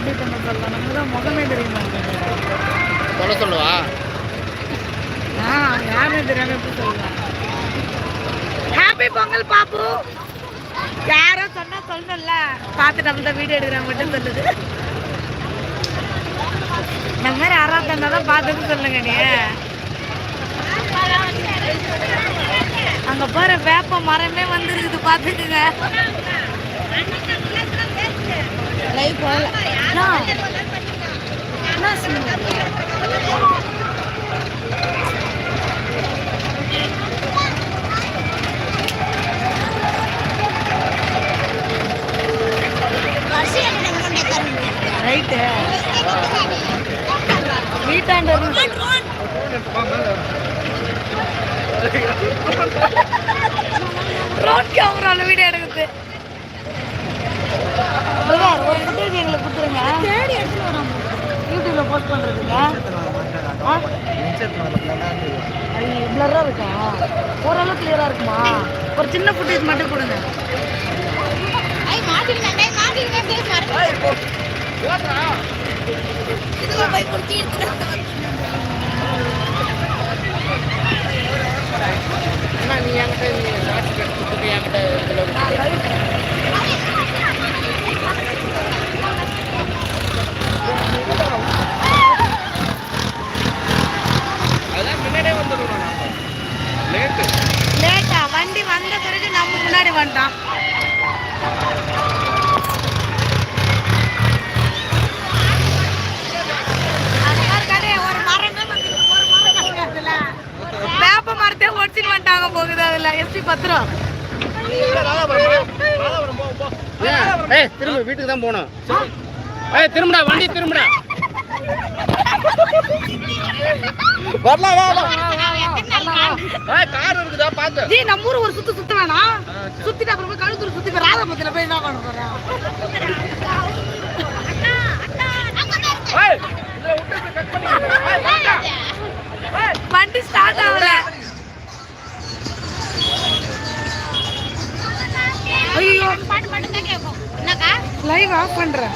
நம்ம தான் முகமே தெரிய மாட்டேங்குது சொல்ல சொல்லுவா ஆ யாருமே தெரியாம எப்படி சொல்லுவேன் ஹாப்பி பொங்கல் பாப்பு யாரோ சொன்னா சொல்லணும்ல பார்த்து நம்ம தான் வீடியோ எடுக்கிறா மட்டும் சொல்லுது இந்த மாதிரி யாராவது தந்தா தான் பார்த்துட்டு சொல்லுங்க நீ அங்க போற வேப்ப மரமே வந்துருக்குது பார்த்துக்குங்க லைவ் ரைட்டு வீட்டாண்ட ரோட் கேமரால வீடியோ எடுக்குது ஒரு ஃபுட்டேஜ் எங்களுக்கு கொடுத்துருங்க. யூடியூப்ல போஸ்ட் பண்றதுங்க பிளரா இருக்கா? ஓரளவு கிளியரா இருக்குமா? ஒரு சின்ன ஃபுட்டேஜ் மட்டும் கொடுங்க. அண்ணா நீ என்கிட்ட நீ நாட்டு கட்டு என்கிட்ட இதில் விட்டு. அதான் முன்னாடியே வந்துடுவோம் நாம லேட்டு லேட்டா வண்டி வந்த பிறகு நம்ம முன்னாடி வந்துட்டான் அது மாதிரி தானே, ஒரு மரமே வந்துருக்கு, ஒரு மரம் போகுது அதுல. வேப்ப மரத்தே ஒடிச்சிட்டு வந்துட்டாங்க போகுது அதுல. எப்படி பத்திரம். திரும்ப வீட்டுக்கு தான் போகணும். ஏய் திரும்புடா வண்டி திரும்புடா. வரலாம் வா ஜி நம்ம ஊர் ஒரு சுத்து சுத்த வேணாம் சுத்திட்டு அப்புறம் போய் கழுத்தூர் சுத்தி போய் ராதாபுரத்துல போய் என்ன பண்ண போறேன். வண்டி ஸ்டார்ட் ஆகல. ஐயோ. லைவ் ஆஃப் பண்றேன்.